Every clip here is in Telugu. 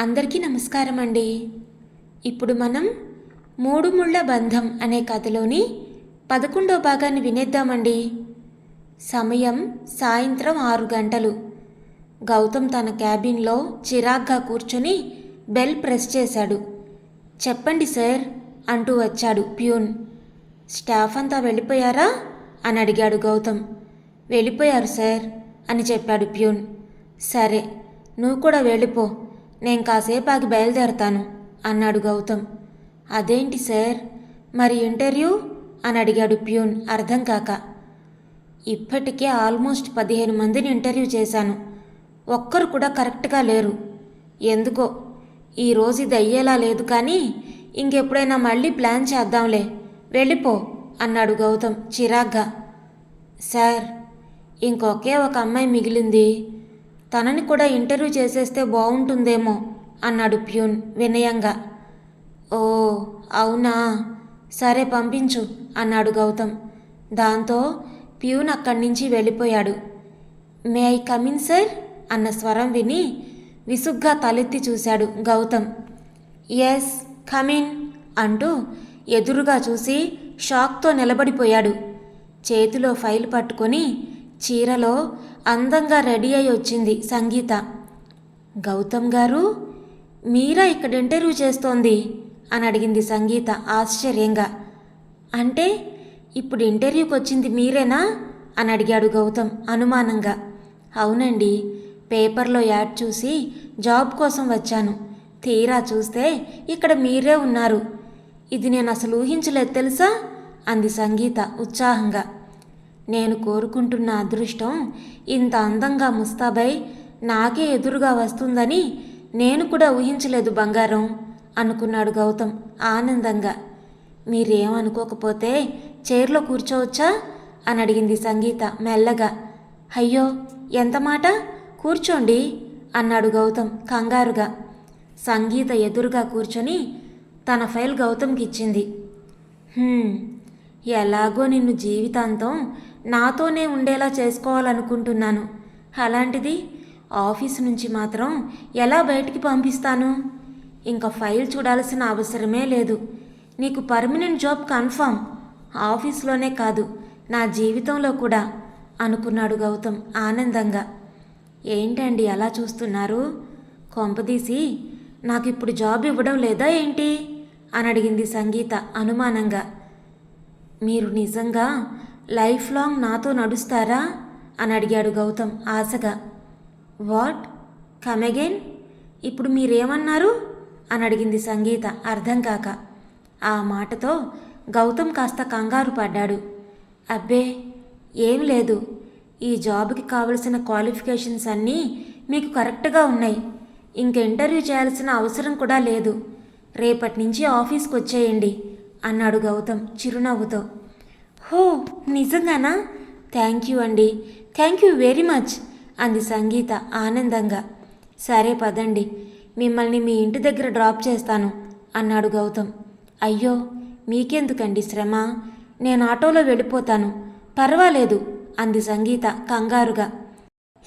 అందరికీ నమస్కారం అండి ఇప్పుడు మనం మూడు ముళ్ళ బంధం అనే కథలోని పదకొండో భాగాన్ని వినేద్దామండి. సమయం సాయంత్రం ఆరు గంటలు. గౌతమ్ తన క్యాబిన్లో చిరాగ్గా కూర్చొని బెల్ ప్రెస్ చేశాడు. చెప్పండి సార్ అంటూ వచ్చాడు ప్యూన్. స్టాఫ్ అంతా వెళ్ళిపోయారా? అని అడిగాడు గౌతమ్. వెళ్ళిపోయారు సార్ అని చెప్పాడు ప్యూన్. సరే నువ్వు కూడా వెళ్ళిపో. నేను కాసేపు ఆగి బయలుదేరతాను అన్నాడు గౌతమ్. అదేంటి సార్? మరి ఇంటర్వ్యూ? అని అడిగాడు ప్యూన్ అర్థం కాక. ఇప్పటికే ఆల్మోస్ట్ పదిహేను మందిని ఇంటర్వ్యూ చేశాను. ఒక్కరు కూడా కరెక్ట్గా లేరు. ఎందుకో? ఈరోజు ఇది అయ్యేలా లేదు కానీ ఇంకెప్పుడైనా మళ్ళీ ప్లాన్ చేద్దాంలే. వెళ్ళిపో అన్నాడు గౌతమ్ చిరాగ్గా. సార్ ఇంకొకే ఒక అమ్మాయి మిగిలింది. తనని కూడా ఇంటర్వ్యూ చేసేస్తే బాగుంటుందేమో అన్నాడు ప్యూన్ వినయంగా. ఓ అవునా? సరే పంపించు అన్నాడు గౌతమ్. దాంతో ప్యూన్ అక్కడి నుంచి వెళ్ళిపోయాడు. May I come in sir? అన్న స్వరం విని విసుగ్గా తలెత్తి చూశాడు గౌతమ్. ఎస్ కమిన్ అంటూ ఎదురుగా చూసి షాక్తో నిలబడిపోయాడు. చేతిలో ఫైల్ పట్టుకొని చీరలో అందంగా రెడీ అయి వచ్చింది సంగీత. గౌతమ్ గారు మీరా ఇక్కడ ఇంటర్వ్యూ చేస్తోంది? అని అడిగింది సంగీత ఆశ్చర్యంగా. అంటే ఇప్పుడు ఇంటర్వ్యూకి వచ్చింది మీరేనా? అని అడిగాడు గౌతమ్ అనుమానంగా. అవునండి పేపర్లో యాడ్ చూసి జాబ్ కోసం వచ్చాను. తీరా చూస్తే ఇక్కడ మీరే ఉన్నారు. ఇది నేను అసలు ఊహించలేదు తెలుసా? అంది సంగీత ఉత్సాహంగా. నేను కోరుకుంటున్న అదృష్టం ఇంత అందంగా ముస్తాబై నాకే ఎదురుగా వస్తుందని నేను కూడా ఊహించలేదు బంగారం అనుకున్నాడు గౌతమ్ ఆనందంగా. మీరేమనుకోకపోతే చైర్లో కూర్చోవచ్చా? అని అడిగింది సంగీత మెల్లగా. అయ్యో ఎంత మాట? కూర్చోండి అన్నాడు గౌతమ్ కంగారుగా. సంగీత ఎదురుగా కూర్చొని తన ఫైల్ గౌతమ్కి ఇచ్చింది. ఎలాగో నిన్ను జీవితాంతం నాతోనే ఉండేలా చేసుకోవాలనుకుంటున్నాను. అలాంటిది ఆఫీస్ నుంచి మాత్రం ఎలా బయటికి పంపిస్తాను? ఇంకా ఫైల్ చూడాల్సిన అవసరమే లేదు. నీకు పర్మనెంట్ జాబ్ కన్ఫామ్. ఆఫీస్లోనే కాదు నా జీవితంలో కూడా అనుకున్నాడు గౌతమ్ ఆనందంగా. ఏంటండి అలా చూస్తున్నారు? కొంపదీసి నాకు ఇప్పుడు జాబ్ ఇవ్వడం లేదా ఏంటి? అని అడిగింది సంగీత అనుమానంగా. మీరు నిజంగా లైఫ్ లాంగ్ నాతో నడుస్తారా? అని అడిగాడు గౌతమ్ ఆశగా. వాట్? Come again? ఇప్పుడు మీరేమన్నారు? అని అడిగింది సంగీత అర్థం కాక. ఆ మాటతో గౌతమ్ కాస్త కంగారు పడ్డాడు. అబ్బే ఏం లేదు. ఈ జాబ్కి కావలసిన క్వాలిఫికేషన్స్ అన్నీ మీకు కరెక్ట్గా ఉన్నాయి. ఇంక ఇంటర్వ్యూ చేయాల్సిన అవసరం కూడా లేదు. రేపటి నుంచి ఆఫీస్కి వచ్చేయండి అన్నాడు గౌతమ్ చిరునవ్వుతో. హో నిజంగానా? థ్యాంక్ యూ అండి. థ్యాంక్ యూ వెరీ మచ్ అంది సంగీత ఆనందంగా. సరే పదండి. మిమ్మల్ని మీ ఇంటి దగ్గర డ్రాప్ చేస్తాను అన్నాడు గౌతమ్. అయ్యో మీకెందుకండి శ్రమ? నేను ఆటోలో వెళ్ళిపోతాను. పర్వాలేదు అంది సంగీత కంగారుగా.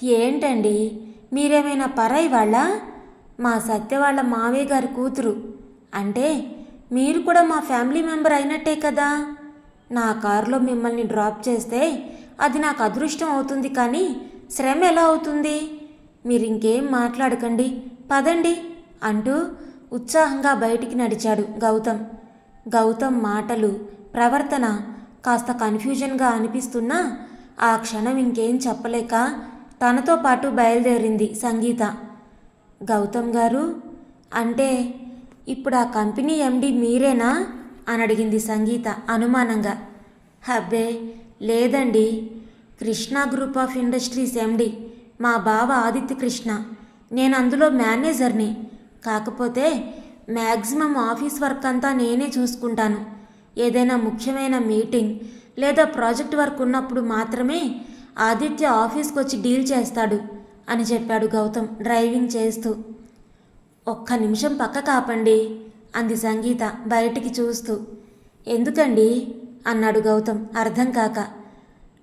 ఏంటండి? మీరేమైనా పరాయి వాళ్ళ? మా సత్య వాళ్ళ మావయ్య గారి కూతురు. అంటే మీరు కూడా మా ఫ్యామిలీ మెంబర్ అయినట్టే కదా? నా కారులో మిమ్మల్ని డ్రాప్ చేస్తే అది నాకు అదృష్టం అవుతుంది కానీ శ్రమ ఎలా అవుతుంది? మీరు ఇంకేం మాట్లాడకండి. పదండి అంటూ ఉత్సాహంగా బయటికి నడిచాడు గౌతమ్. గౌతమ్ మాటలు ప్రవర్తన కాస్త కన్ఫ్యూజన్గా అనిపిస్తున్నా ఆ క్షణం ఇంకేం చెప్పలేక తనతో పాటు బయలుదేరింది సంగీత. గౌతమ్ గారు అంటే ఇప్పుడు ఆ కంపెనీ ఎండి మీరేనా? అని అడిగింది సంగీత అనుమానంగా. హబ్బే లేదండి. Krishna group of industries MD. మా బావ ఆదిత్య కృష్ణ. నేను అందులో మేనేజర్ని. కాకపోతే మ్యాక్సిమం ఆఫీస్ వర్క్ అంతా నేనే చూసుకుంటాను. ఏదైనా ముఖ్యమైన మీటింగ్ లేదా ప్రాజెక్ట్ వర్క్ ఉన్నప్పుడు మాత్రమే ఆదిత్య ఆఫీస్కి వచ్చి డీల్ చేస్తాడు అని చెప్పాడు గౌతమ్ డ్రైవింగ్ చేస్తూ. ఒక్క నిమిషం పక్క కాపండి. అంది సంగీత బయటికి చూస్తూ. ఎందుకండి? అన్నాడు గౌతమ్ అర్థం కాక.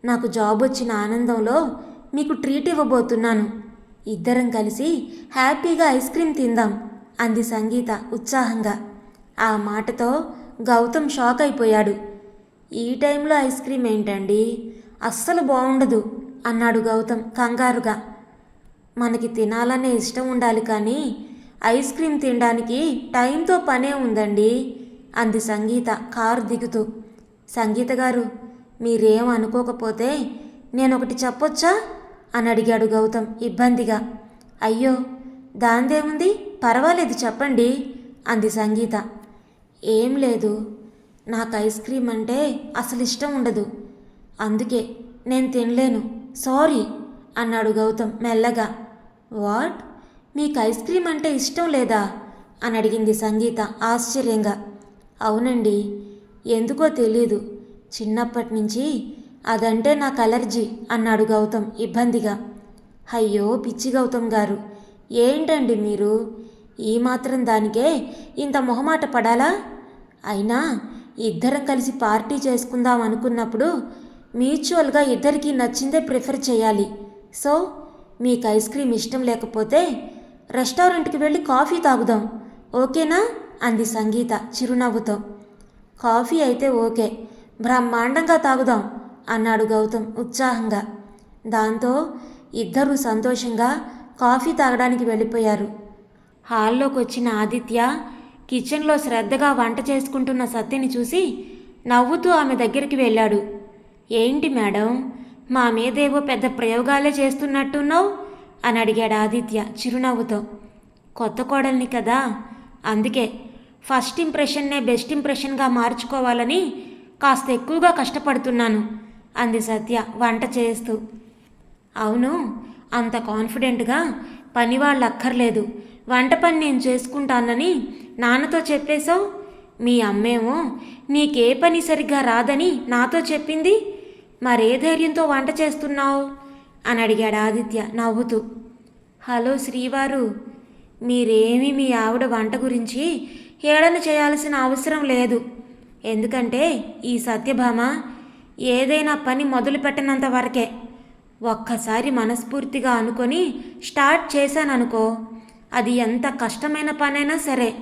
నాకు జాబ్ వచ్చిన ఆనందంలో మీకు ట్రీట్ ఇవ్వబోతున్నాను. ఇద్దరం కలిసి హ్యాపీగా ఐస్ క్రీమ్ తిందాం అంది సంగీత ఉత్సాహంగా. ఆ మాటతో గౌతమ్ షాక్ అయిపోయాడు. ఈ టైంలో ఐస్ క్రీమ్ ఏంటండి? అస్సలు బాగుండదు అన్నాడు గౌతమ్ కంగారుగా. మనకి తినాలనే ఇష్టం ఉండాలి కానీ ఐస్ క్రీమ్ తినడానికి టైంతో పనే ఉందండి అంది సంగీత కారు దిగుతూ. సంగీత గారు మీరేం అనుకోకపోతే నేను ఒకటి చెప్పొచ్చా? అని అడిగాడు గౌతమ్ ఇబ్బందిగా. అయ్యో దాందేముంది? పర్వాలేదు చెప్పండి అంది సంగీత. ఏం లేదు నాకు ఐస్ క్రీమ్ అంటే అసలు ఇష్టం ఉండదు. అందుకే నేను తినలేను సారీ అన్నాడు గౌతమ్ మెల్లగా. వాట్? మీకు ఐస్ క్రీమ్ అంటే ఇష్టం లేదా అని అడిగింది సంగీత ఆశ్చర్యంగా. అవునండి. ఎందుకో తెలీదు. చిన్నప్పటి నుంచి అదంటే నాకు అలర్జీ అన్నాడు గౌతమ్ ఇబ్బందిగా. అయ్యో పిచ్చి గౌతమ్ గారు. ఏంటండి మీరు? ఈ మాత్రం దానికే ఇంత మొహమాట పడాలా? అయినా ఇద్దరం కలిసి పార్టీ చేసుకుందాం అనుకున్నప్పుడు మ్యూచువల్గా ఇద్దరికీ నచ్చిందే ప్రిఫర్ చేయాలి. సో మీకు ఐస్ క్రీమ్ ఇష్టం లేకపోతే రెస్టారెంట్కి వెళ్ళి కాఫీ తాగుదాం. ఓకేనా? అంది సంగీత చిరునవ్వుతో. కాఫీ అయితే ఓకే. బ్రహ్మాండంగా తాగుదాం అన్నాడు గౌతమ్ ఉత్సాహంగా. దాంతో ఇద్దరూ సంతోషంగా కాఫీ తాగడానికి వెళ్ళిపోయారు. హాల్లోకి వచ్చిన ఆదిత్య కిచెన్లో శ్రద్ధగా వంట చేసుకుంటున్న సత్యని చూసి నవ్వుతూ ఆమె దగ్గరికి వెళ్ళాడు. ఏంటి మేడం మా మీదేవో పెద్ద ప్రయోగాలే చేస్తున్నట్టున్నావు? అని అడిగాడు ఆదిత్య చిరునవ్వుతో. కొత్త కోడల్ని కదా. అందుకే ఫస్ట్ ఇంప్రెషన్నే బెస్ట్ ఇంప్రెషన్గా మార్చుకోవాలని కాస్త ఎక్కువగా కష్టపడుతున్నాను అంది సత్య వంట చేస్తూ. అవును అంత కాన్ఫిడెంట్గా పని వాళ్ళు అక్కర్లేదు. వంట పని నేను చేసుకుంటానని నాన్నతో చెప్పేశావు? మీ అమ్మేమో నీకే పని సరిగ్గా రాదని నాతో చెప్పింది? మరే ధైర్యంతో వంట చేస్తున్నావు? అని అడిగాడు ఆదిత్య నవ్వుతూ. హలో శ్రీవారు మీరేమీ మీ ఆవిడ వంట గురించి హేళన చేయాల్సిన అవసరం లేదు. ఎందుకంటే ఈ సత్యభామ ఏదైనా పని మొదలుపెట్టనంత వరకే ఒక్కసారి మనస్ఫూర్తిగా అనుకొని స్టార్ట్ చేశాననుకో అది ఎంత కష్టమైన పనైనా సరే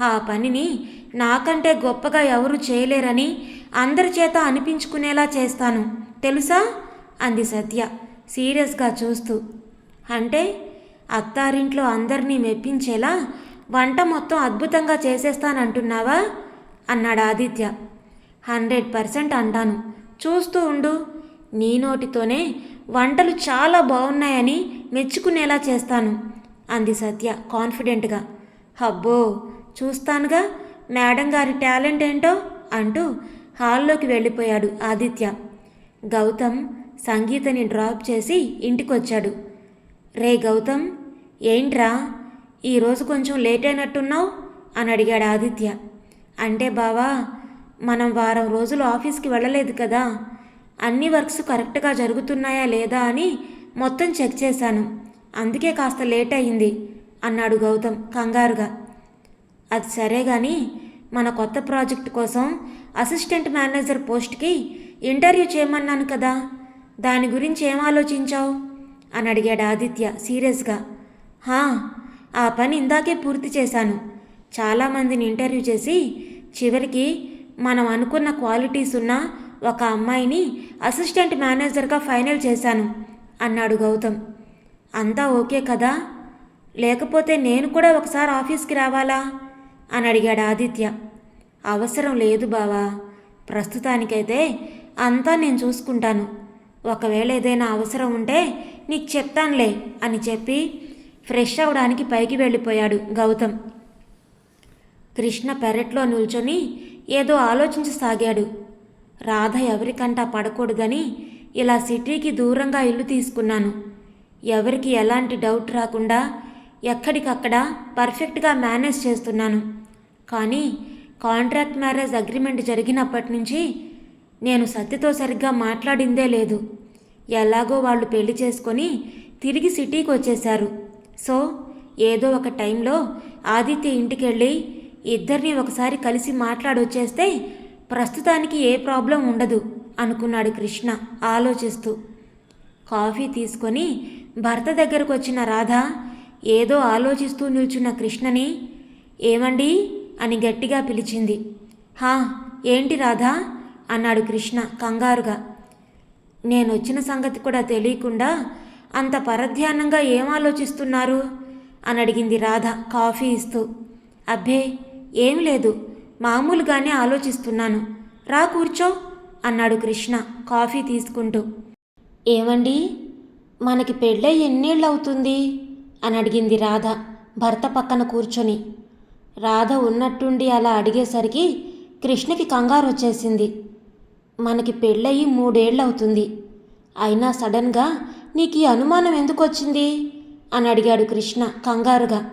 ఆ పనిని నాకంటే గొప్పగా ఎవరు చేయలేరని అందరి చేత అనిపించుకునేలా చేస్తాను. తెలుసా? అంది సత్య. సీరియస్గా చూస్తూ అంటే అత్తారింట్లో అందరినీ మెప్పించేలా వంట మొత్తం అద్భుతంగా చేసేస్తానంటున్నావా? అన్నాడు ఆదిత్య. హండ్రెడ్ పర్సెంట్ అంటాను. చూస్తూ ఉండు. నీ నోటితోనే వంటలు చాలా బాగున్నాయని మెచ్చుకునేలా చేస్తాను అంది సత్య కాన్ఫిడెంట్గా. హబ్బో చూస్తానుగా. మేడం గారి టాలెంట్ ఏంటో? అంటూ హాల్లోకి వెళ్ళిపోయాడు ఆదిత్య. గౌతమ్ సంగీతని డ్రాప్ చేసి ఇంటికొచ్చాడు. రే గౌతమ్ ఏంట్రా? ఈరోజు కొంచెం లేట్ అయినట్టున్నావు? అని అడిగాడు ఆదిత్య. అంటే బావా మనం వారం రోజులు ఆఫీస్కి వెళ్ళలేదు కదా. అన్ని వర్క్స్ కరెక్ట్గా జరుగుతున్నాయా లేదా అని మొత్తం చెక్ చేశాను. అందుకే కాస్త లేట్ అయింది అన్నాడు గౌతమ్ కంగారుగా. అది సరే కానీ మన కొత్త ప్రాజెక్ట్ కోసం అసిస్టెంట్ మేనేజర్ పోస్ట్కి ఇంటర్వ్యూ చేయమన్నాను కదా. దాని గురించి ఏం ఆలోచించావు? అని అడిగాడు ఆదిత్య సీరియస్గా. హా ఆ పని ఇందాకే పూర్తి చేశాను. చాలామందిని ఇంటర్వ్యూ చేసి చివరికి మనం అనుకున్న క్వాలిటీస్ ఉన్న ఒక అమ్మాయిని అసిస్టెంట్ మేనేజర్గా ఫైనల్ చేశాను అన్నాడు గౌతమ్. అంతా ఓకే కదా? లేకపోతే నేను కూడా ఒకసారి ఆఫీస్కి రావాలా? అని అడిగాడు ఆదిత్య. అవసరం లేదు బావా ప్రస్తుతానికైతే అంతా నేను చూసుకుంటాను. ఒకవేళ ఏదైనా అవసరం ఉంటే నీకు చెప్తానులే అని చెప్పి ఫ్రెష్ అవడానికి పైకి వెళ్ళిపోయాడు గౌతమ్. కృష్ణ పెరట్లో నిల్చొని ఏదో ఆలోచించసాగాడు రాధ ఎవరికంటా పడకూడదని ఇలా సిటీకి దూరంగా ఇల్లు తీసుకున్నాను. ఎవరికి ఎలాంటి డౌట్ రాకుండా ఎక్కడికక్కడ పర్ఫెక్ట్గా మేనేజ్ చేస్తున్నాను. కానీ కాంట్రాక్ట్ మ్యారేజ్ అగ్రిమెంట్ జరిగినప్పటి నుంచి నేను సత్యతో సరిగ్గా మాట్లాడిందే లేదు. ఎలాగో వాళ్ళు పెళ్ళి చేసుకొని తిరిగి సిటీకి వచ్చేశారు సో ఏదో ఒక టైంలో ఆదిత్య ఇంటికి వెళ్ళి ఇద్దరిని ఒకసారి కలిసి మాట్లాడొచ్చేస్తే ప్రస్తుతానికి ఏ ప్రాబ్లం ఉండదు అనుకున్నాడు కృష్ణ ఆలోచిస్తూ. కాఫీ తీసుకొని భర్త దగ్గరకు వచ్చిన రాధ ఏదో ఆలోచిస్తూ నిల్చున్న కృష్ణని ఏమండి? అని గట్టిగా పిలిచింది. హా ఏంటి రాధా? అన్నాడు కృష్ణ కంగారుగా. నేనొచ్చిన సంగతి కూడా తెలియకుండా అంత పరధ్యానంగా ఏం ఆలోచిస్తున్నారు అని అడిగింది రాధ కాఫీ ఇస్తూ. అబ్బే ఏం లేదు. మామూలుగానే ఆలోచిస్తున్నాను. రా కూర్చో అన్నాడు కృష్ణ కాఫీ తీసుకుంటూ. ఏమండి? మనకి పెళ్ళై ఎన్నేళ్ళు అవుతుంది అని అడిగింది రాధ భర్త పక్కన కూర్చొని. రాధ ఉన్నట్టుండి అలా అడిగేసరికి కృష్ణకి కంగారు వచ్చేసింది మనకి పెళ్ళయి మూడేళ్ళు అవుతుంది అయినా సడన్గా నీకు ఈ అనుమానం ఎందుకు వచ్చింది అని అడిగాడు కృష్ణ కంగారుగా.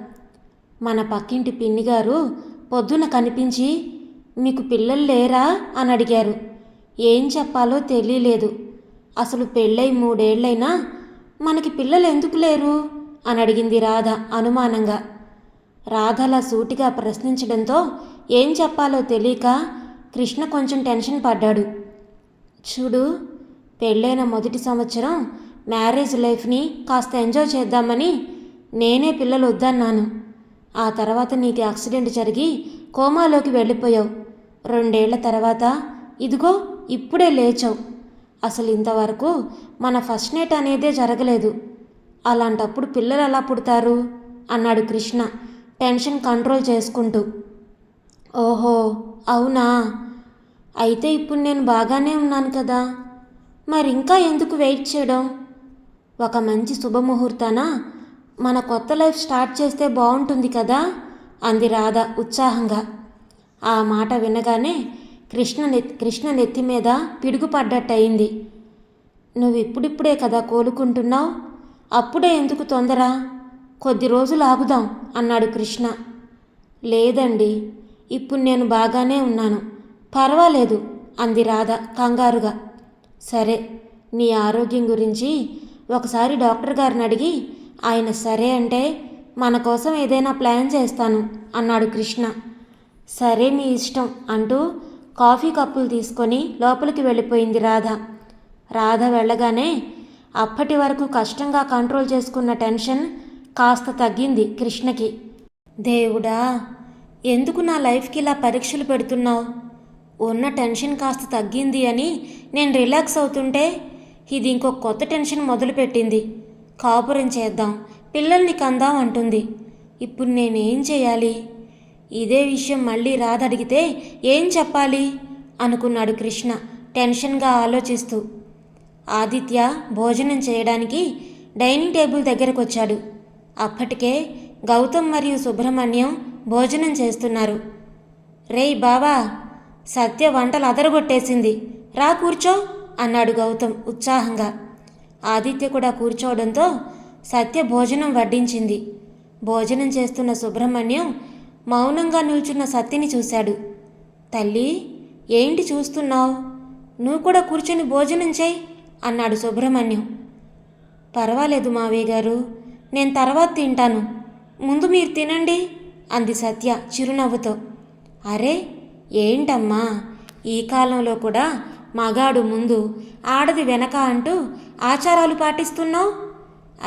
మన పక్కింటి పిన్నిగారు పొద్దున కనిపించి మీకు పిల్లలు లేరా? అని అడిగారు. ఏం చెప్పాలో తెలియలేదు. అసలు పెళ్ళై మూడేళ్ళైనా మనకి పిల్లలు ఎందుకు లేరు? అని అడిగింది రాధ అనుమానంగా. రాధలా సూటిగా ప్రశ్నించడంతో ఏం చెప్పాలో తెలియక కృష్ణ కొంచెం టెన్షన్ పడ్డాడు. చూడు పెళ్ళైన మొదటి సంవత్సరం మ్యారేజ్ లైఫ్ని కాస్త ఎంజాయ్ చేద్దామని నేనే పిల్లలు వద్దన్నాను. ఆ తర్వాత నీకు యాక్సిడెంట్ జరిగి కోమాలోకి వెళ్ళిపోయావు. రెండేళ్ళ తర్వాత ఇదిగో ఇప్పుడే లేచావు. అసలు ఇంతవరకు మన ఫస్ట్ నైట్ అనేదే జరగలేదు. అలాంటప్పుడు పిల్లలు ఎలా పుడతారు? అన్నాడు కృష్ణ టెన్షన్ కంట్రోల్ చేసుకుంటూ. ఓహో అవునా? అయితే ఇప్పుడు నేను బాగానే ఉన్నాను కదా. మరి ఇంకా ఎందుకు వెయిట్ చేయడం? ఒక మంచి శుభముహూర్తాన? మన కొత్త లైఫ్ స్టార్ట్ చేస్తే బాగుంటుంది కదా? అంది రాధ ఉత్సాహంగా. ఆ మాట వినగానే కృష్ణ కృష్ణ నెత్తి మీద పిడుగుపడ్డట్టయింది. నువ్వు ఇప్పుడిప్పుడే కదా కోలుకుంటున్నావు? అప్పుడే ఎందుకు తొందర? కొద్ది రోజులు ఆగుదాం అన్నాడు కృష్ణ. లేదండి ఇప్పుడు నేను బాగానే ఉన్నాను. పర్వాలేదు అంది రాధ కంగారుగా. సరే నీ ఆరోగ్యం గురించి ఒకసారి డాక్టర్ గారిని అడిగి ఆయన సరే అంటే మన కోసం ఏదైనా ప్లాన్ చేస్తాను అన్నాడు కృష్ణ. సరే మీ ఇష్టం అంటూ కాఫీ కప్పులు తీసుకొని లోపలికి వెళ్ళిపోయింది రాధ. రాధ వెళ్ళగానే అప్పటి వరకు కష్టంగా కంట్రోల్ చేసుకున్న టెన్షన్ కాస్త తగ్గింది కృష్ణకి. దేవుడా ఎందుకు నా లైఫ్కి ఇలా పరీక్షలు పెడుతున్నావు? ఉన్న టెన్షన్ కాస్త తగ్గింది అని నేను రిలాక్స్ అవుతుంటే ఇది ఇంకో కొత్త టెన్షన్ మొదలుపెట్టింది. కాపురం చేద్దాం పిల్లల్ని కందాం అంటుంది. ఇప్పుడు నేనేం చేయాలి? ఇదే విషయం మళ్ళీ రాదడిగితే ఏం చెప్పాలి? అనుకున్నాడు కృష్ణ టెన్షన్గా ఆలోచిస్తూ. ఆదిత్య భోజనం చేయడానికి డైనింగ్ టేబుల్ దగ్గరకు వచ్చాడు అప్పటికే గౌతమ్ మరియు సుబ్రహ్మణ్యం భోజనం చేస్తున్నారు. రేయ్ బావా! సత్య వంటలు అదరగొట్టేసింది. రా కూర్చో అన్నాడు గౌతమ్ ఉత్సాహంగా. ఆదిత్య కూడా కూర్చోవడంతో సత్య భోజనం వడ్డించింది. భోజనం చేస్తున్న సుబ్రహ్మణ్యం మౌనంగా నిల్చున్న సత్యని చూశాడు. తల్లి ఏంటి చూస్తున్నావు? నువ్వు కూడా కూర్చొని భోజనం చేయి అన్నాడు సుబ్రహ్మణ్యం. పర్వాలేదు మావయ్య గారు నేను తర్వాత తింటాను. ముందు మీరు తినండి అంది సత్య చిరునవ్వుతో. అరే ఏంటమ్మా? ఈ కాలంలో కూడా మగాడు ముందు ఆడది వెనక అంటూ ఆచారాలు పాటిస్తున్నావు?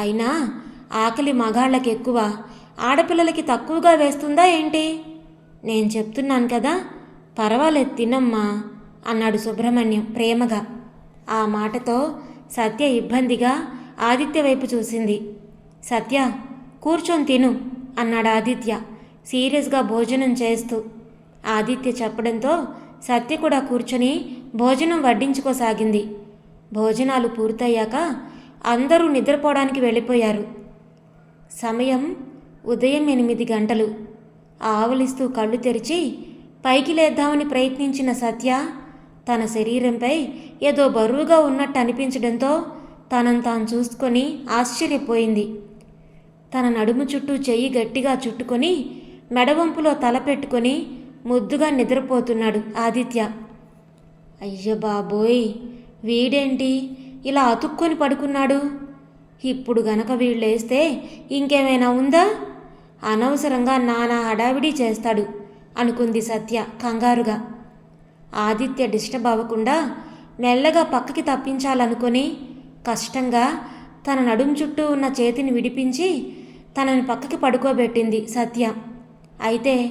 అయినా ఆకలి మగాళ్ళకి ఎక్కువ ఆడపిల్లలకి తక్కువగా వేస్తుందా ఏంటి? నేను చెప్తున్నాను కదా పర్వాలేదు తినమ్మా అన్నాడు సుబ్రహ్మణ్యం ప్రేమగా. ఆ మాటతో సత్య ఇబ్బందిగా ఆదిత్య వైపు చూసింది. సత్య కూర్చొని తిను అన్నాడు ఆదిత్య సీరియస్గా భోజనం చేస్తూ. ఆదిత్య చెప్పడంతో సత్య కూడా కూర్చొని భోజనం వడ్డించుకోసాగింది. భోజనాలు పూర్తయ్యాక అందరూ నిద్రపోవడానికి వెళ్ళిపోయారు. సమయం ఉదయం ఎనిమిది గంటలు. ఆవలిస్తూ కళ్ళు తెరిచి పైకి లేద్దామని ప్రయత్నించిన సత్య తన శరీరంపై ఏదో బరువుగా ఉన్నట్టు అనిపించడంతో తనను తాను చూసుకొని ఆశ్చర్యపోయింది. తన నడుము చుట్టూ చెయ్యి గట్టిగా చుట్టుకొని మెడవంపులో తల పెట్టుకొని ముద్దుగా నిద్రపోతున్నాడు ఆదిత్య. అయ్య బాబోయ్ వీడేంటి ఇలా అతుక్కొని పడుకున్నాడు? ఇప్పుడు గనక వీళ్ళేస్తే ఇంకేమైనా ఉందా? అనవసరంగా నానా హడావిడి చేస్తాడు అనుకుంది సత్య కంగారుగా. ఆదిత్య డిస్టర్బ్ అవ్వకుండా మెల్లగా పక్కకి తప్పించాలనుకొని కష్టంగా తన నడుం చుట్టూ ఉన్న చేతిని విడిపించి తనని పక్కకి పడుకోబెట్టింది సత్య. అయితే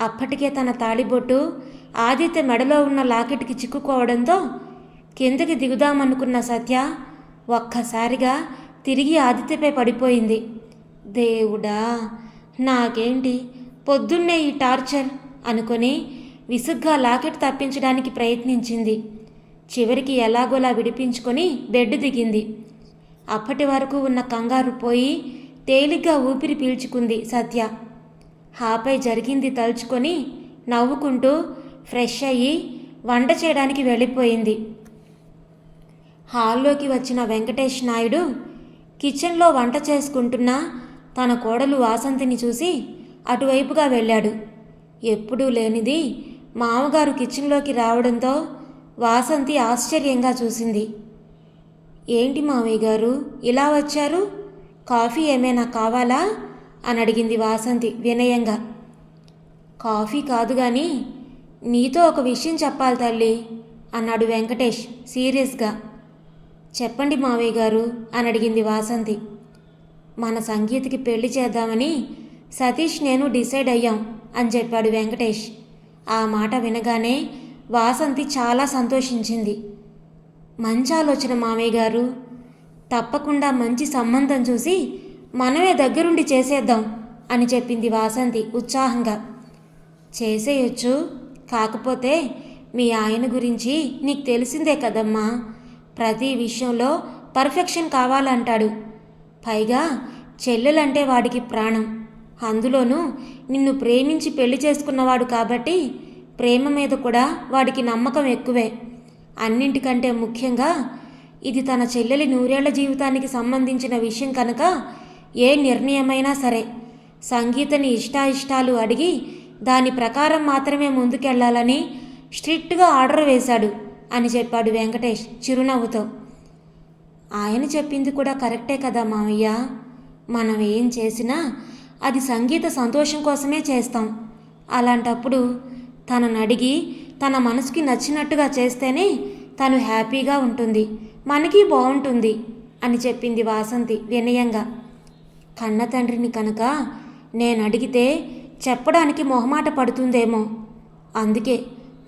అప్పటికే తన తాళిబొట్టు ఆదిత్య మెడలో ఉన్న లాకెట్కి చిక్కుకోవడంతో కిందకి దిగుదామనుకున్న సత్య ఒక్కసారిగా తిరిగి ఆదిత్యపై పడిపోయింది. దేవుడా నాకేంటి? పొద్దున్నే ఈ టార్చర్ అనుకొని విసుగ్గా లాకెట్ తప్పించడానికి ప్రయత్నించింది. చివరికి ఎలాగోలా విడిపించుకొని బెడ్ దిగింది. అప్పటి వరకు ఉన్న కంగారు పోయి తేలిగ్గా ఊపిరి పీల్చుకుంది సత్య. హాపై జరిగింది తలుచుకొని నవ్వుకుంటూ ఫ్రెష్ అయ్యి వంట చేయడానికి వెళ్ళిపోయింది. హాల్లోకి వచ్చిన వెంకటేష్ నాయుడు కిచెన్లో వంట చేసుకుంటున్న తన కోడలు వాసంతిని చూసి అటువైపుగా వెళ్ళాడు. ఎప్పుడూ లేనిది మామగారు కిచెన్లోకి రావడంతో వాసంతి ఆశ్చర్యంగా చూసింది. ఏంటి మామయ్య గారు ఇలా వచ్చారు? కాఫీ ఏమైనా కావాలా? అని అడిగింది వాసంతి వినయంగా. కాఫీ కాదు కానీ నీతో ఒక విషయం చెప్పాలి తల్లి అన్నాడు వెంకటేష్ సీరియస్గా. చెప్పండి మావయ్య గారు అని అడిగింది వాసంతి. మన సంగీతకి పెళ్ళి చేద్దామని సతీష్ నేను డిసైడ్ అయ్యాం అని చెప్పాడు వెంకటేష్. ఆ మాట వినగానే వాసంతి చాలా సంతోషించింది. మంచి ఆలోచన మావయ్య గారు. తప్పకుండా మంచి సంబంధం చూసి మనమే దగ్గరుండి చేసేద్దాం అని చెప్పింది వాసంతి ఉత్సాహంగా. చేసేయొచ్చు కాకపోతే మీ ఆయన గురించి నీకు తెలిసిందే కదమ్మా. ప్రతి విషయంలో పర్ఫెక్షన్ కావాలంటాడు. పైగా చెల్లెలంటే వాడికి ప్రాణం. అందులోనూ నిన్ను ప్రేమించి పెళ్ళి చేసుకున్నవాడు కాబట్టి ప్రేమ మీద కూడా వాడికి నమ్మకం ఎక్కువే. అన్నింటికంటే ముఖ్యంగా ఇది తన చెల్లెలి నూరేళ్ళ జీవితానికి సంబంధించిన విషయం కనుక ఏ నిర్ణయమైనా సరే. సంగీతని ఇష్టాయిష్టాలు అడిగి దాని ప్రకారం మాత్రమే ముందుకెళ్ళాలని స్ట్రిక్ట్గా ఆర్డర్ వేశాడు అని చెప్పాడు వెంకటేష్ చిరునవ్వుతో. ఆయన చెప్పింది కూడా కరెక్టే కదా మామయ్య మనం ఏం చేసినా అది సంగీత సంతోషం కోసమే చేస్తాం. అలాంటప్పుడు తనను అడిగి తన మనసుకి నచ్చినట్టుగా చేస్తేనే తను హ్యాపీగా ఉంటుంది. మనకి బాగుంటుంది అని చెప్పింది వాసంతి వినయంగా. కన్న తండ్రిని కనుక నేను అడిగితే చెప్పడానికి మొహమాట పడుతుందేమో. అందుకే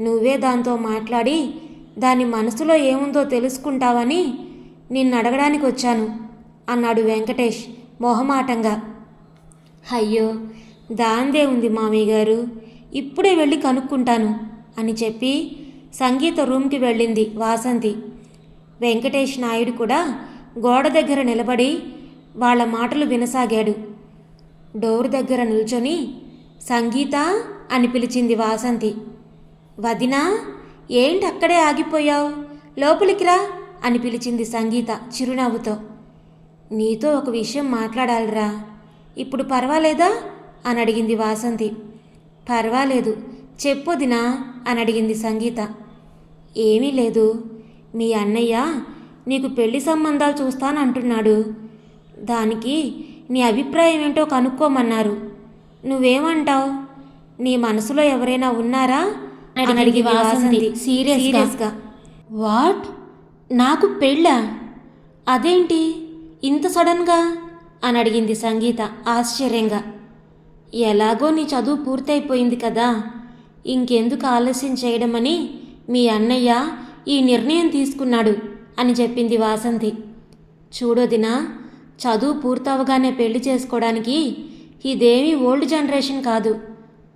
నువ్వే దాంతో మాట్లాడి దాని మనసులో ఏముందో తెలుసుకుంటావని నిన్ను అడగడానికి వచ్చాను అన్నాడు వెంకటేష్ మొహమాటంగా. అయ్యో దాందే ఉంది మామయ్య గారు ఇప్పుడే వెళ్ళి కనుక్కుంటాను అని చెప్పి సంగీత రూమ్కి వెళ్ళింది వాసంతి. వెంకటేష్ నాయుడు కూడా గోడ దగ్గర నిలబడి వాళ్ళ మాటలు వినసాగాడు. డోర్ దగ్గర నిల్చొని సంగీత అని పిలిచింది వాసంతి. వదినా ఏంటి అక్కడే ఆగిపోయావు? లోపలికి రా అని పిలిచింది సంగీత చిరునవ్వుతో. నీతో ఒక విషయం మాట్లాడాలిరా. ఇప్పుడు పర్వాలేదా? అని అడిగింది వాసంతి. పర్వాలేదు చెప్పొదినా అని అడిగింది సంగీత. ఏమీ లేదు. మీ అన్నయ్య నీకు పెళ్ళి సంబంధాలు చూస్తానంటున్నాడు. దానికి నీ అభిప్రాయం ఏంటో కనుక్కోమన్నారు. నువ్వేమంటావు? నీ మనసులో ఎవరైనా ఉన్నారా? అని అడిగింది వాసంతి. సీరియస్గా. వాట్? నాకు పెళ్ళా? అదేంటి? ఇంత సడన్గా? అని అడిగింది సంగీత ఆశ్చర్యంగా. ఎలాగో నీ చదువు పూర్తయిపోయింది కదా. ఇంకెందుకు ఆలస్యం చేయడమని మీ అన్నయ్య ఈ నిర్ణయం తీసుకున్నాడు అని చెప్పింది వాసంతి. చూడొదినా చదువు పూర్తవగానే పెళ్ళి చేసుకోవడానికి ఇదేమీ ఓల్డ్ జనరేషన్ కాదు.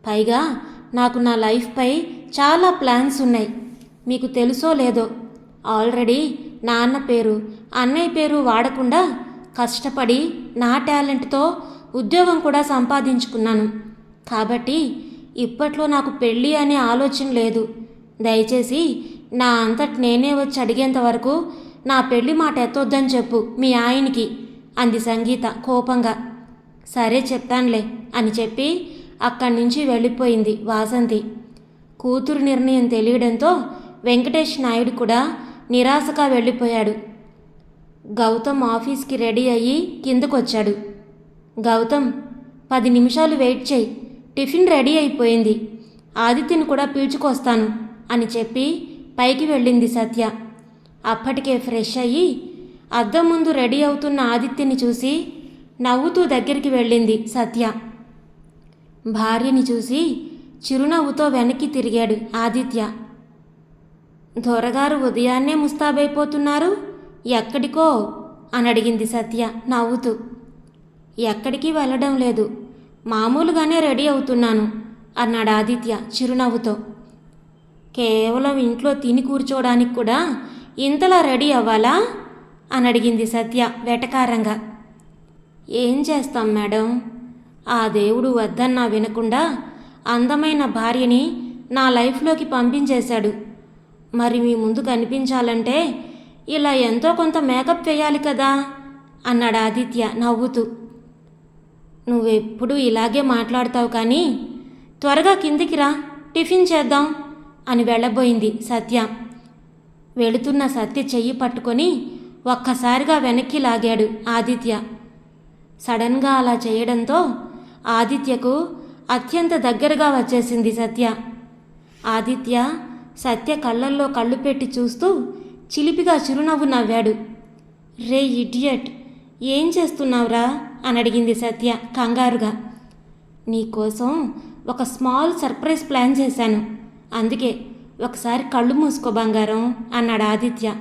పైగా నాకు నా లైఫ్పై చాలా ప్లాన్స్ ఉన్నాయి. మీకు తెలుసో లేదో? ఆల్రెడీ నాన్న పేరు అన్నయ్య పేరు వాడకుండా కష్టపడి నా టాలెంట్తో ఉద్యోగం కూడా సంపాదించుకున్నాను. కాబట్టి ఇప్పట్లో నాకు పెళ్ళి అనే ఆలోచన లేదు. దయచేసి నా అంతటి నేనే వచ్చి అడిగేంత వరకు నా పెళ్ళి మాట ఎత్తొద్దని చెప్పు మీ ఆయనకి. అంది సంగీత కోపంగా. సరే చెప్తానులే అని చెప్పి అక్కడి నుంచి వెళ్ళిపోయింది వాసంతి. కూతురు నిర్ణయం తెలియడంతో వెంకటేష్ నాయుడు కూడా నిరాశగా వెళ్ళిపోయాడు. గౌతమ్ ఆఫీస్కి రెడీ అయ్యి కిందకొచ్చాడు. గౌతమ్ పది నిమిషాలు వెయిట్ చేయి. టిఫిన్ రెడీ అయిపోయింది. ఆదిత్యని కూడా పీల్చుకొస్తాను అని చెప్పి పైకి వెళ్ళింది సత్య. అప్పటికే ఫ్రెష్ అయ్యి అద్దం ముందు రెడీ అవుతున్న ఆదిత్యని చూసి నవ్వుతూ దగ్గరికి వెళ్ళింది సత్య. భార్యని చూసి చిరునవ్వుతో వెనక్కి తిరిగాడు ఆదిత్య. దొరగారు ఉదయాన్నే ముస్తాబైపోతున్నారు? ఎక్కడికో? అని అడిగింది సత్య నవ్వుతూ. ఎక్కడికి వెళ్ళడం లేదు. మామూలుగానే రెడీ అవుతున్నాను అన్నాడు ఆదిత్య చిరునవ్వుతో. కేవలం ఇంట్లో తిని కూర్చోవడానికి కూడా ఇంతలా రెడీ అవ్వాలా? అని అడిగింది సత్య వెటకారంగా. ఏం చేస్తాం మేడం? ఆ దేవుడు వద్దన్నా వినకుండా అందమైన భార్యని నా లైఫ్లోకి పంపించేశాడు. మరి మీ ముందు కనిపించాలంటే ఇలా ఎంతో కొంత మేకప్ వేయాలి కదా? అన్నాడు ఆదిత్య నవ్వుతూ. నువ్వెప్పుడు ఇలాగే మాట్లాడతావు కానీ త్వరగా కిందికి రా టిఫిన్ చేద్దాం అని వెళ్ళబోయింది సత్య. వెళుతున్న సత్య చెయ్యి పట్టుకొని ఒక్కసారిగా వెనక్కి లాగాడు ఆదిత్య. సడన్గా అలా చేయడంతో ఆదిత్యకు అత్యంత దగ్గరగా వచ్చేసింది సత్య. ఆదిత్య సత్య కళ్ళల్లో కళ్ళు పెట్టి చూస్తూ చిలిపిగా చిరునవ్వు నవ్వాడు. రే ఇడియట్ ఏం చేస్తున్నావురా? అని అడిగింది సత్య కంగారుగా. నీకోసం ఒక స్మాల్ సర్ప్రైజ్ ప్లాన్ చేశాను. అందుకే ఒకసారి కళ్ళు మూసుకో బంగారం అన్నాడు ఆదిత్య.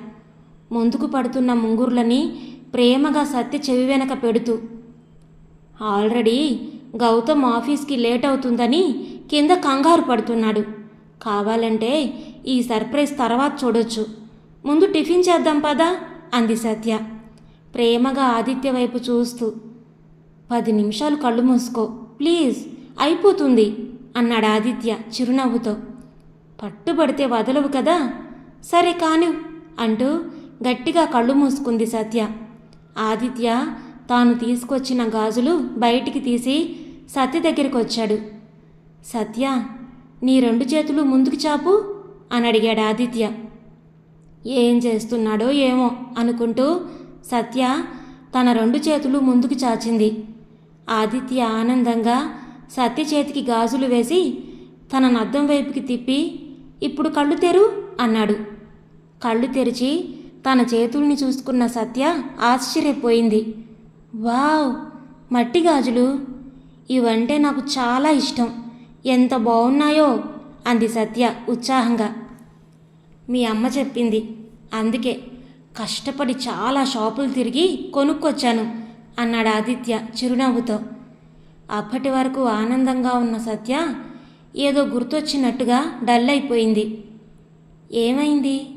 ముందుకు పడుతున్న ముంగుర్లని ప్రేమగా సత్య చెవి వెనక పెడుతూ ఆల్రెడీ గౌతమ్ ఆఫీస్కి లేట్ అవుతుందని కింద కంగారు పడుతున్నాడు. కావాలంటే ఈ సర్ప్రైజ్ తర్వాత చూడొచ్చు. ముందు టిఫిన్ చేద్దాం పదా అంది సత్య ప్రేమగా ఆదిత్య వైపు చూస్తూ. పది నిమిషాలు కళ్ళు మూసుకో ప్లీజ్ అయిపోతుంది అన్నాడు ఆదిత్య చిరునవ్వుతో. పట్టుబడితే వదలవు కదా సరే కాను అంటూ గట్టిగా కళ్ళు మూసుకుంది సత్య. ఆదిత్య తాను తీసుకొచ్చిన గాజులు బయటికి తీసి సత్య దగ్గరికి వచ్చాడు సత్య నీ రెండు చేతులు ముందుకు చాపు అని అడిగాడు ఆదిత్య. ఏం చేస్తున్నాడో ఏమో అనుకుంటూ సత్య తన రెండు చేతులు ముందుకు చాచింది. ఆదిత్య ఆనందంగా సత్య చేతికి గాజులు వేసి తన నద్దం వైపుకి తిప్పి ఇప్పుడు కళ్ళు తెరు అన్నాడు. కళ్ళు తెరిచి తన చేతుల్ని చూసుకున్న సత్య ఆశ్చర్యపోయింది. వావ్ మట్టి గాజులు. ఇవంటే నాకు చాలా ఇష్టం. ఎంత బాగున్నాయో అంది సత్య ఉత్సాహంగా. మీ అమ్మ చెప్పింది. అందుకే కష్టపడి చాలా షాపులు తిరిగి కొనుక్కొచ్చాను అన్నాడు ఆదిత్య చిరునవ్వుతో. అప్పటి వరకు ఆనందంగా ఉన్న సత్య ఏదో గుర్తొచ్చినట్టుగా డల్ అయిపోయింది. ఏమైంది?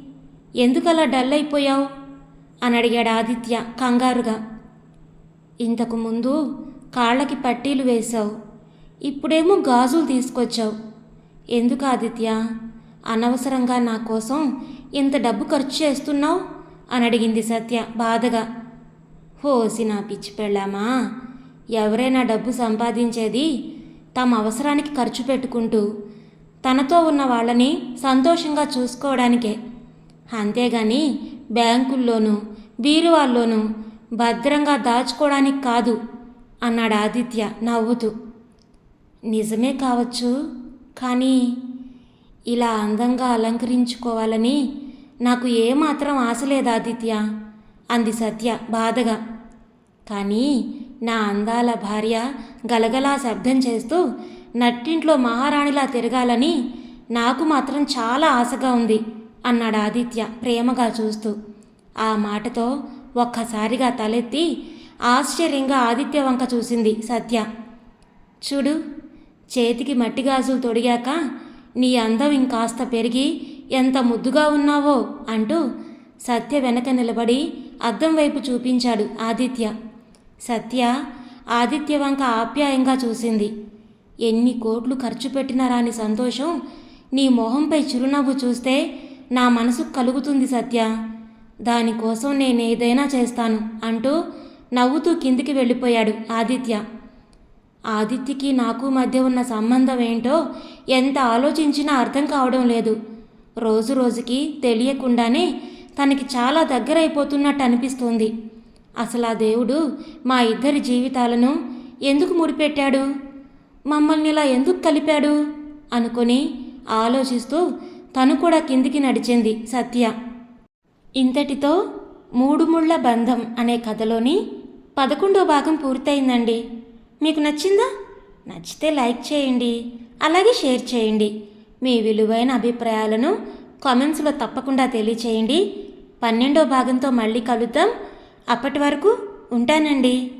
ఎందుకలా డల్ అయిపోయావు? అని అడిగాడు ఆదిత్య కంగారుగా. ఇంతకు ముందు కాళ్ళకి పట్టీలు వేశావు ఇప్పుడేమో గాజులు తీసుకొచ్చావు. ఎందుకు ఆదిత్య? అనవసరంగా నా కోసం ఇంత డబ్బు ఖర్చు చేస్తున్నావు? అని అడిగింది సత్య బాధగా. హోసి నా పిచ్చి పెళ్ళామా? ఎవరైనా డబ్బు సంపాదించేది తమ అవసరానికి ఖర్చు పెట్టుకుంటూ తనతో ఉన్న వాళ్ళని సంతోషంగా చూసుకోవడానికే. అంతేగాని బ్యాంకుల్లోనూ బీరువాల్లోనూ భద్రంగా దాచుకోవడానికి కాదు అన్నాడు ఆదిత్య నవ్వుతూ. నిజమే కావచ్చు కానీ ఇలా అందంగా అలంకరించుకోవాలని నాకు ఏమాత్రం ఆశ లేదు ఆదిత్య అంది సత్య బాధగా. కానీ నా అందాల భార్య గలగలా శబ్దం చేస్తూ నట్టింట్లో మహారాణిలా తిరగాలని నాకు మాత్రం చాలా ఆశగా ఉంది. అన్నాడు ఆదిత్య ప్రేమగా చూస్తూ. ఆ మాటతో ఒక్కసారిగా తలెత్తి ఆశ్చర్యంగా ఆదిత్య వంక చూసింది సత్య. చూడు చేతికి మట్టి గాజులు తొడిగాక నీ అందం ఇంకాస్త పెరిగి ఎంత ముద్దుగా ఉన్నావో అంటూ సత్య వెనక నిలబడి అద్దం వైపు చూపించాడు ఆదిత్య. సత్య ఆదిత్య వంక ఆప్యాయంగా చూసింది. ఎన్ని కోట్లు ఖర్చు పెట్టినా రాని సంతోషం నీ మొహంపై చిరునవ్వు చూస్తే నా మనసు కలుగుతుంది సత్య. దానికోసం నేను ఏదైనా చేస్తాను అంటూ నవ్వుతూ కిందికి వెళ్ళిపోయాడు ఆదిత్య. ఆదిత్యకి నాకు మధ్య ఉన్న సంబంధం ఏంటో ఎంత ఆలోచించినా అర్థం కావడం లేదు. రోజు రోజుకి తెలియకుండానే తనకి చాలా దగ్గరైపోతున్నట్టు అనిపిస్తుంది. అసలు ఆ దేవుడు మా ఇద్దరి జీవితాలను ఎందుకు ముడిపెట్టాడు? మమ్మల్ని ఇలా ఎందుకు కలిపాడు? అనుకొని ఆలోచిస్తూ తను కూడా కిందికి నడిచింది సత్య. ఇంతటితో మూడు ముళ్ళ బంధం అనే కథలోని పదకొండో భాగం పూర్తయిందండి. మీకు నచ్చిందా? నచ్చితే లైక్ చేయండి అలాగే షేర్ చేయండి. మీ విలువైన అభిప్రాయాలను కామెంట్స్లో తప్పకుండా తెలియచేయండి. పన్నెండో భాగంతో మళ్ళీ కలుద్దాం. అప్పటి వరకు ఉంటానండి.